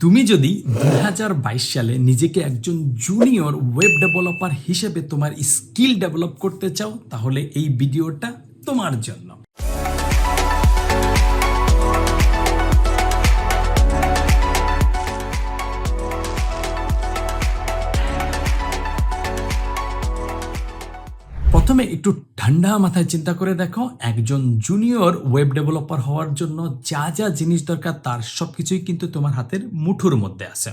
তুমি যদি দু হাজার বাইশ সালে নিজেকে একজন জুনিয়র ওয়েব ডেভেলপার হিসেবে তোমার স্কিল ডেভেলপ করতে চাও, তাহলে এই ভিডিওটা তোমার জন্য। প্রথমে একটু ঠান্ডা মাথায় চিন্তা করে দেখো, একজন জুনিয়র ওয়েব ডেভেলপার হওয়ার জন্য যা যা জিনিস দরকার তার সব কিছুই কিন্তু তোমার হাতের মুঠোর মধ্যে আছে।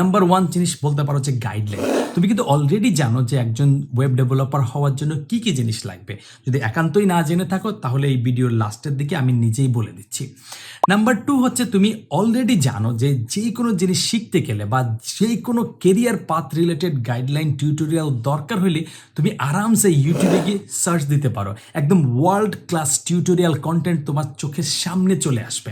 নাম্বার ওয়ান জিনিস বলতে পারো যে গাইডলাইন তুমি কিন্তু অলরেডি জানো যে একজন ওয়েব ডেভেলপার হওয়ার জন্য কি কি জিনিস লাগবে। যদি একান্তই না জেনে থাকো, তাহলে এই ভিডিওর লাস্টের দিকে আমি নিজেই বলে দিচ্ছি। নাম্বার টু হচ্ছে তুমি অলরেডি জানো যে যে কোনো জিনিস শিখতে গেলে বা যে কোনো career path related guideline tutorial দরকার হলে তুমি আরামসে ইউটিউবে গিয়ে সার্চ দিতে পারো। একদম ওয়ার্ল্ড ক্লাস টিউটোরিয়াল কন্টেন্ট তোমার চোখের সামনে চলে আসবে।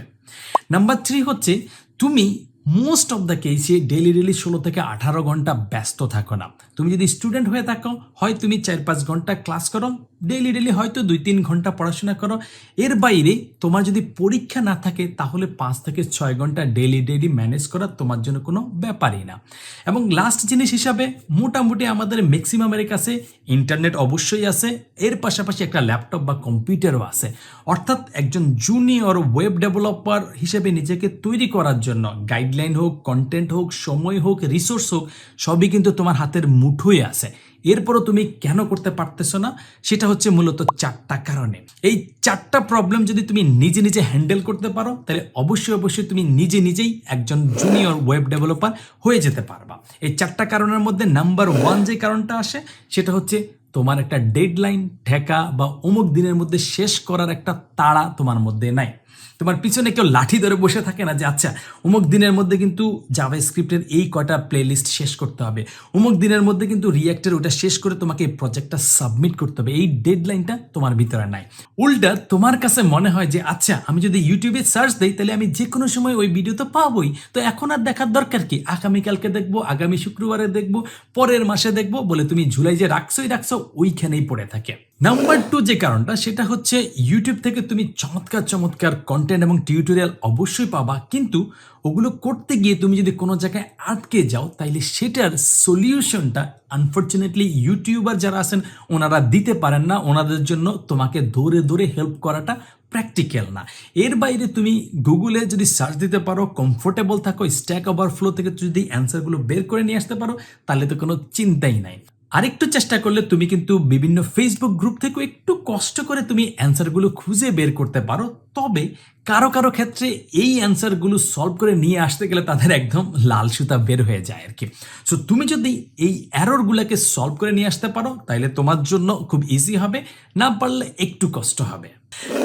নাম্বার থ্রি হচ্ছে তুমি মোস্ট অফ দ্য কেসে ডেলি ডেলি ষোলো থেকে আঠারো ঘণ্টা ব্যস্ত থাকো না। তুমি যদি স্টুডেন্ট হয়ে থাকো, হয় তুমি চার পাঁচ ঘণ্টা ক্লাস করো ডেলি ডেলি হয়তো দুই তিন ঘণ্টা পড়াশোনা করো। এর বাইরে তোমার যদি পরীক্ষা না থাকে, তাহলে পাঁচ থেকে ছয় ঘণ্টা ডেলি ডেলি ম্যানেজ করা তোমার জন্য কোনো ব্যাপারই না। এবং লাস্ট জিনিস হিসাবে, মোটামুটি আমাদের ম্যাক্সিমামের কাছে ইন্টারনেট অবশ্যই আছে, এর পাশাপাশি একটা ল্যাপটপ বা কম্পিউটারও আছে। অর্থাৎ একজন জুনিয়র ওয়েব ডেভেলপার হিসেবে নিজেকে তৈরি করার জন্য গাইডলাইন হোক কন্টেন্ট হোক, সময় হোক রিসোর্স হোক, সবই কিন্তু তোমার হাতের মুঠোয় আছে। এরপরও তুমি কেন করতে পারতেছো না? সেটা হচ্ছে মূলত চারটা কারণে। এই চারটা প্রবলেম যদি তুমি নিজে নিজে হ্যান্ডেল করতে পারো, তাহলে অবশ্যই অবশ্যই তুমি নিজে নিজেই একজন জুনিয়র ওয়েব ডেভেলপার হয়ে যেতে পারবা। এই চারটা কারণের মধ্যে নাম্বার ওয়ান যে কারণটা আসে, সেটা হচ্ছে তোমার একটা ডেডলাইন ঠেকা বা অমুক দিনের মধ্যে শেষ করার একটা তাড়া তোমার মধ্যে নাই। তোমার পিছনে কেউ লাঠি ধরে বসে থাকে না যে আচ্ছা অমুক দিনের মধ্যে কিন্তু জাভা স্ক্রিপ্টের এই কটা প্লেলিস্ট শেষ করতে হবে। অমুক দিনের মধ্যে কিন্তু রিয়াক্টের ওটা শেষ করে তোমাকে এই প্রজেক্টটা সাবমিট করতে হবে। এই ডেডলাইনটা তোমার ভিতরে নাই। উল্টা তোমার কাছে মনে হয় যে আচ্ছা আমি যদি ইউটিউবে সার্চ দিই, তাহলে আমি যে কোনো সময় ওই ভিডিও তো পাবোই। তো এখন আর দেখার দরকার কি? আগামীকালকে দেখব, আগামী শুক্রবারে দেখব, পরের মাসে দেখব, বলে তুমি জুলাই যে রাখছোই, রাখছো, ওইখানেই পড়ে থাকে। নাম্বার টু যে কারণটা, সেটা হচ্ছে ইউটিউব থেকে তুমি চমৎকার চমৎকার কন্টেন্ট এবং টিউটোরিয়াল অবশ্যই পাবা। কিন্তু ওগুলো করতে গিয়ে তুমি যদি কোনো জায়গায় আটকে যাও, তাইলে সেটার সলিউশনটা আনফর্চুনেটলি ইউটিউবার যারা আছেন, ওনারা দিতে পারেন না। ওনাদের জন্য তোমাকে দৌড়ে দৌড়ে হেল্প করাটা প্র্যাকটিক্যাল না। এর বাইরে তুমি গুগলে যদি সার্চ দিতে পারো কমফোর্টেবল থাকো স্ট্যাক ওভারফ্লো থেকে যদি অ্যান্সারগুলো বের করে নিয়ে আসতে পারো, তাহলে তো কোনো চিন্তাই নাই। আরেকটু চেষ্টা করলে তুমি কিন্তু বিভিন্ন ফেসবুক গ্রুপ থেকে একটু কষ্ট করে তুমি অ্যান্সারগুলো খুঁজে বের করতে পারো। তবে কারও কারও ক্ষেত্রে এই অ্যান্সারগুলো সলভ করে নিয়ে আসতে গেলে তাদের একদম লাল সুতা বের হয়ে যায় আর কি সো তুমি যদি এই অ্যারোরগুলোকে সলভ করে নিয়ে আসতে পারো তাহলে তোমার জন্য খুব ইজি হবে, না পারলে একটু কষ্ট হবে।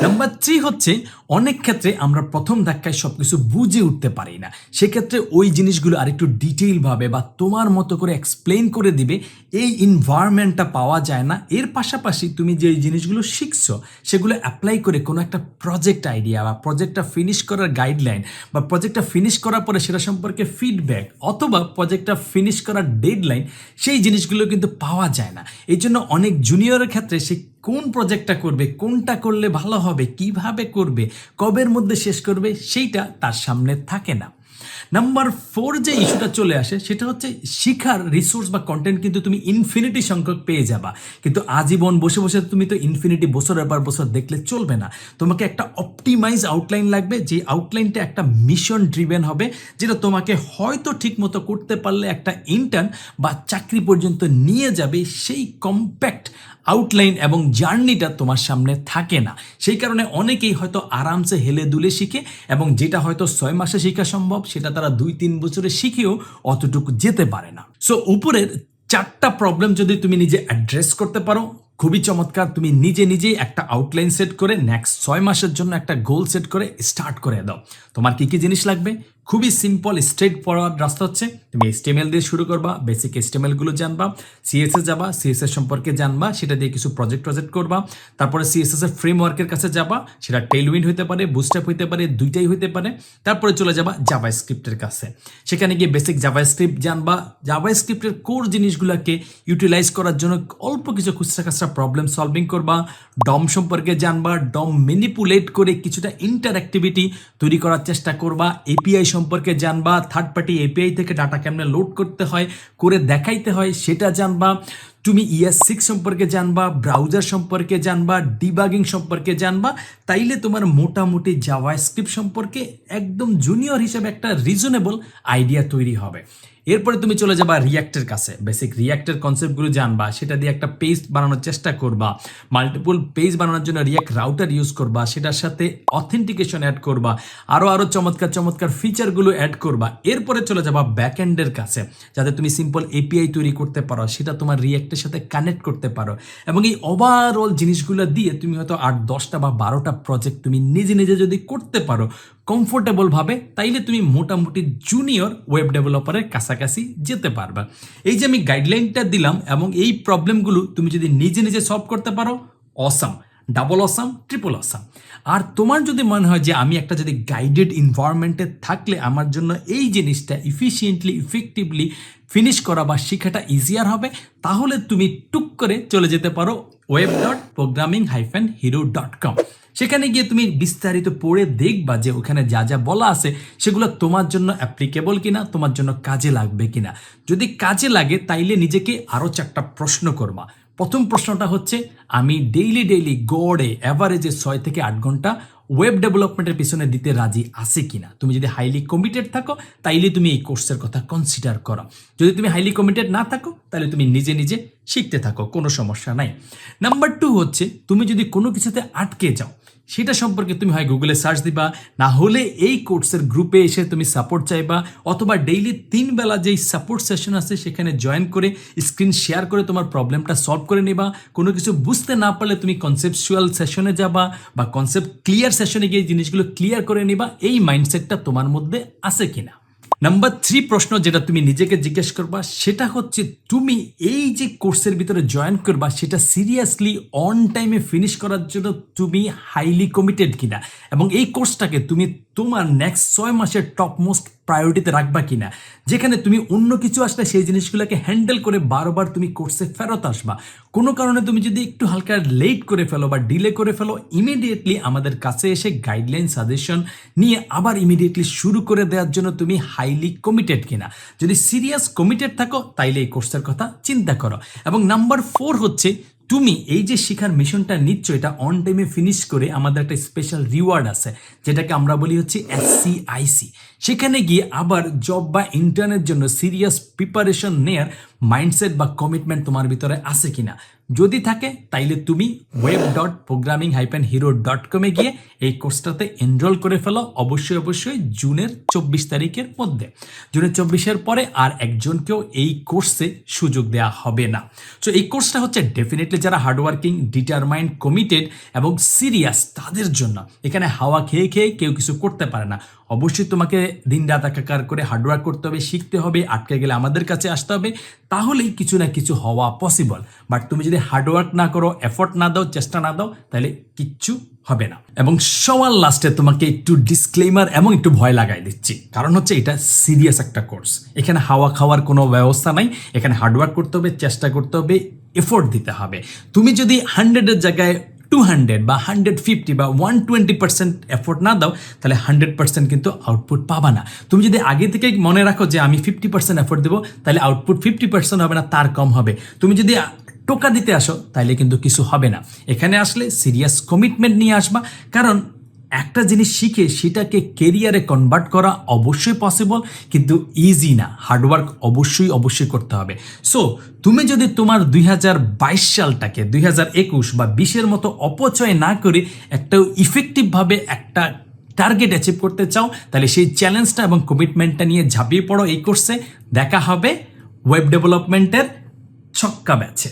নাম্বার থ্রি হচ্ছে, অনেক ক্ষেত্রে আমরা প্রথম ধাক্কায় সব কিছু বুঝে উঠতে পারি না। সেক্ষেত্রে ওই জিনিসগুলো আরেকটু ডিটেইলভাবে বা তোমার মতো করে এক্সপ্লেন করে দিবে, এই ইনভায়রনমেন্টটা পাওয়া যায় না। এর পাশাপাশি তুমি যে জিনিসগুলো শিখছো, সেগুলো অ্যাপ্লাই করে কোনো একটা প্রজেক্ট আইডিয়া বা প্রজেক্টটা ফিনিশ করার গাইডলাইন বা প্রজেক্টটা ফিনিশ করার পরে সেটা সম্পর্কে ফিডব্যাক অথবা প্রজেক্টটা ফিনিশ করার ডেডলাইন সেই জিনিসগুলো কিন্তু পাওয়া যায় না। এই জন্য অনেক জুনিয়রের ক্ষেত্রে সে কোন প্রজেক্টটা করবে, কোনটা করলে ভালো হবে, কীভাবে করবে, কবের মধ্যে শেষ করবে, সেইটা তার সামনে থাকে না। নাম্বার ফোর যে ইস্যুটা চলে আসে, সেটা হচ্ছে শিখার রিসোর্স বা কন্টেন্ট কিন্তু তুমি ইনফিনিটি সংখ্যক পেয়ে যাবা। কিন্তু আজীবন বসে বসে তুমি তো ইনফিনিটি বছরের পর বছর দেখলে চলবে না। তোমাকে একটা অপটিমাইজ আউটলাইন লাগবে, যে আউটলাইনটা একটা মিশন ড্রিভেন হবে, যেটা তোমাকে হয়তো ঠিকমতো করতে পারলে একটা ইন্টার্ন বা চাকরি পর্যন্ত নিয়ে যাবে সেই কম্প্যাক্ট আউটলাইন এবং জার্নিটা তোমার সামনে থাকে না। সেই কারণে অনেকেই হয়তো আরামসে হেলে দুলে শিখে এবং যেটা হয়তো ছয় মাসে শেখা সম্ভব, সেটা তারা দুই, তিন বছরে শিখেও অতটুকু যেতে পারে না। সো উপরের চারটা প্রবলেম যদি তুমি নিজে অ্যাড্রেস করতে পারো, খুবই চমৎকার, তুমি নিজে নিজেই একটা আউটলাইন সেট করে নেক্সট ছয় মাসের জন্য একটা গোল সেট করে স্টার্ট করে দাও। তোমার কি কি জিনিস লাগবে? খুবই সিম্পল স্ট্রেট ফরওয়ার্ড রাস্তা হচ্ছে। তুমি এসটিএমএল দিয়ে শুরু করবা বেসিক এসটিএমএলগুলো জানবা সিএসএস যাবা সিএসএস সম্পর্কে জানবা, সেটা দিয়ে কিছু প্রজেক্ট প্রজেক্ট করবা, তারপরে সিএসএস এর ফ্রেমওয়ার্কের কাছে যাবা, সেটা টেলউইন্ড হতে পারে বুস্টাপ হতে পারে, দুইটাই হতে পারে, তারপরে চলে যাবা জাভা স্ক্রিপ্টের কাছে। সেখানে গিয়ে বেসিক জাভা স্ক্রিপ্ট জানবা জাভা স্ক্রিপ্টের কোর জিনিসগুলোকে ইউটিলাইজ করার জন্য অল্প কিছু খুচরা খাচরা প্রবলেম সলভিং করবা ডম সম্পর্কে জানবা ডম ম্যানিপুলেট করে কিছুটা ইন্টারঅ্যাক্টিভিটি তৈরি করার চেষ্টা করবা এপিআই সম্পর্কে জানবা থার্ড পার্টি এপিআই থেকে ডাটা কেমনে লোড করতে হয়, করে দেখাইতে হয়, সেটা জানবা। তুমি ইএস সিক্স সম্পর্কে জানবা ব্রাউজার সম্পর্কে জানবা ডিবাগিং সম্পর্কে জানবা, তাইলে তোমার মোটামুটি জাভা স্ক্রিপ্ট সম্পর্কে একদম জুনিয়র হিসেবে একটা রিজনেবল আইডিয়া তৈরি হবে। এরপরে তুমি চলে যাবা রিয়াক্টের কাছে। বেসিক রিয়াক্টের কনসেপ্টগুলো জানবা, সেটা দিয়ে একটা পেজ বানানোর চেষ্টা করবা মাল্টিপল পেজ বানানোর জন্য রিয়াক্ট রাউটার ইউজ করবা, সেটার সাথে অথেন্টিকেশন অ্যাড করবা আরও আরও চমৎকার চমৎকার ফিচারগুলো অ্যাড করবা। এরপরে চলে যাবা ব্যাকএন্ডের কাছে, যাতে তুমি সিম্পল এপিআই তৈরি করতে পারো, সেটা তোমার রিয়াক্টের সাথে কানেক্ট করতে পারো। এবং এই ওভারঅল জিনিসগুলো দিয়ে তুমি হয়তো আট, দশটা বা বারোটা প্রজেক্ট তুমি নিজে নিজে যদি করতে পারো কমফোর্টেবল ভাবে, তাইলে তুমি মোটামুটি জুনিয়র ওয়েব ডেভেলপারের কাছাকাছি যেতে পারবা। এই যে আমি গাইডলাইনটা দিলাম এবং এই প্রবলেমগুলো তুমি যদি নিজে নিজে সলভ করতে পারো awesome double awesome triple awesome আর তোমার যদি মনে হয় যে আমি একটা যদি গাইডেড ইনভায়রনমেন্টে থাকলে আমার জন্য এই জিনিসটা ইফিসিয়েন্টলি ইফেক্টিভলি ফিনিশ করা বা শেখাটা ইজিয়ার হবে, তাহলে তুমি টুক করে চলে যেতে পারো web dot programming hyphen hero dot com সেখানে গিয়ে তুমি বিস্তারিত পড়ে দেখবা যে ওখানে যা যা বলা আছে, সেগুলো তোমার জন্য অ্যাপ্লিকেবল কিনা, তোমার জন্য কাজে লাগবে কিনা। যদি কাজে লাগে, তাইলে নিজেকে আরও চারটা প্রশ্ন করবা। প্রথম প্রশ্নটা হচ্ছে, আমি ডেইলি ডেইলি গড়ে অ্যাভারেজে ছয় থেকে আট ঘণ্টা ওয়েব ডেভেলপমেন্টের পিছনে দিতে রাজি আছে কিনা? তুমি যদি হাইলি কমিটেড থাকো, তাইলে তুমি এই কোর্সের কথা কনসিডার করো। যদি তুমি হাইলি কমিটেড না থাকো তাহলে তুমি নিজে নিজে শিখতে থাকো, কোনো সমস্যা নাই। নাম্বার টু হচ্ছে, তুমি যদি কোনো কিছুতে আটকে যাও সেটা সম্পর্কে তুমি হয় গুগলে সার্চ দিবা, না হলে এই কোর্সের গ্রুপে এসে তুমি সাপোর্ট চাইবা, অথবা ডেইলি তিন বেলা যেই সাপোর্ট সেশন আছে সেখানে জয়েন করে স্ক্রিন শেয়ার করে তোমার প্রবলেমটা সলভ করে নেবা। কোনো কিছু বুঝতে না পারলে তুমি কনসেপচুয়াল সেশনে যাবা বা কনসেপ্ট ক্লিয়ার সেশনে গিয়ে জিনিসগুলো ক্লিয়ার করে নেবা, এই মাইন্ডসেটটা তোমার মধ্যে আছে কিনা। নাম্বার থ্রি প্রশ্ন যেটা তুমি নিজেকে জিজ্ঞেস করবা, সেটা হচ্ছে তুমি এই যে কোর্সের ভিতরে জয়েন করবা, সেটা সিরিয়াসলি অন টাইমে ফিনিশ করার জন্য তুমি হাইলি কমিটেড কিনা? এবং এই কোর্সটাকে তুমি তোমার নেক্সট ছয় মাসের টপ মোস্ট প্রায়োরিটিতে রাখবা কিনা? যেখানে তুমি অন্য কিছু আসলে সেই জিনিসগুলোকে হ্যান্ডেল করে বারবার তুমি কোর্সে ফেরত আসবা। কোনো কারণে তুমি যদি একটু হালকা লেট করে ফেলো বা ডিলে করে ফেলো ইমিডিয়েটলি আমাদের কাছে এসে গাইডলাইন সাজেশন নিয়ে আবার ইমিডিয়েটলি শুরু করে দেওয়ার জন্য তুমি হাইলি কমিটেড কিনা। যদি সিরিয়াস কমিটেড থাকো, তাইলে এই কোর্সের কথা চিন্তা করো। এবং নাম্বার ফোর হচ্ছে তুমি এই যে শিখার মিশনটা নিচ্ছ, এটা অন টাইমে ফিনিশ করে আমাদের একটা স্পেশাল রিওয়ার্ড আছে, যেটাকে আমরা বলি হচ্ছে এসসিআইসি সেখানে গিয়ে আবার জব বা ইন্টারনের জন্য সিরিয়াস প্রিপারেশন নেয়ার মাইন্ডসেট বা কমিটমেন্ট তোমার ভিতরে আছে কিনা? যদি থাকে, তাইলে তুমি web dot programming hyphen hero dot কমে গিয়ে এই কোর্সটাতে এনরোল করে ফেলো, অবশ্যই অবশ্যই জুনের চব্বিশ তারিখের মধ্যে। জুনের চব্বিশের পরে আর একজনকেও এই কোর্সে সুযোগ দেওয়া হবে না। সো এই কোর্সটা হচ্ছে ডেফিনেটলি যারা হার্ডওয়ার্কিং ডিটারমাইন্ড কমিটেড এবং সিরিয়াস তাদের জন্য। এখানে হাওয়া খেয়ে খেয়ে কেউ কিছু করতে পারে না। অবশ্যই তোমাকে দিন রাত একাকার করে হার্ডওয়ার্ক করতে হবে, শিখতে হবে, আটকে গেলে আমাদের কাছে আসতে হবে, তাহলেই কিছু না কিছু হওয়া পসিবল বাট তুমি যদি হার্ডওয়ার্ক না করো এফোর্ট না দাও, চেষ্টা না দাও, তাহলে কিচ্ছু হবে না। এবং সবার লাস্টে তোমাকে একটু ডিসক্লেমার এবং একটু ভয় লাগাই দিচ্ছি। কারণ হচ্ছে এটা সিরিয়াস একটা কোর্স এখানে হাওয়া খাওয়ার কোনো ব্যবস্থা নাই। এখানে হার্ডওয়ার্ক করতে হবে, চেষ্টা করতে হবে এফোর্ট দিতে হবে। তুমি যদি হান্ড্রেডের জায়গায় টু হান্ড্রেড বা হান্ড্রেড ফিফটি বা ওয়ান টোয়েন্টি পার্সেন্ট এফোর্ট না দাও, তাহলে হান্ড্রেড পার্সেন্ট কিন্তু আউটপুট পাবা না। তুমি যদি আগে থেকে মনে রাখো যে আমি ফিফটি পার্সেন্ট এফোর্ট দেবো, তাহলে আউটপুট ফিফটি পার্সেন্ট হবে না, তার কম হবে। তুমি যদি টোকা দিতে আসো তাহলে কিন্তু কিছু হবে না। এখানে আসলে সিরিয়াস কমিটমেন্ট নিয়ে আসবা, কারণ একটা জিনিস শিখে সেটাকে কেরিয়ারে কনভার্ট করা অবশ্যই পসিবল কিন্তু ইজি না। হার্ডওয়ার্ক অবশ্যই অবশ্যই করতে হবে। সো তুমি যদি তোমার দুই হাজার বাইশ সালটাকে, দুই হাজার একুশ বা বিশের মতো অপচয় না করে একটা ইফেক্টিভভাবে একটা টার্গেট অ্যাচিভ করতে চাও, তাহলে সেই চ্যালেঞ্জটা এবং কমিটমেন্টটা নিয়ে ঝাঁপিয়ে পড়ো এই কোর্সে দেখা হবে ওয়েব ডেভেলপমেন্টের ছক্কা ব্যাচে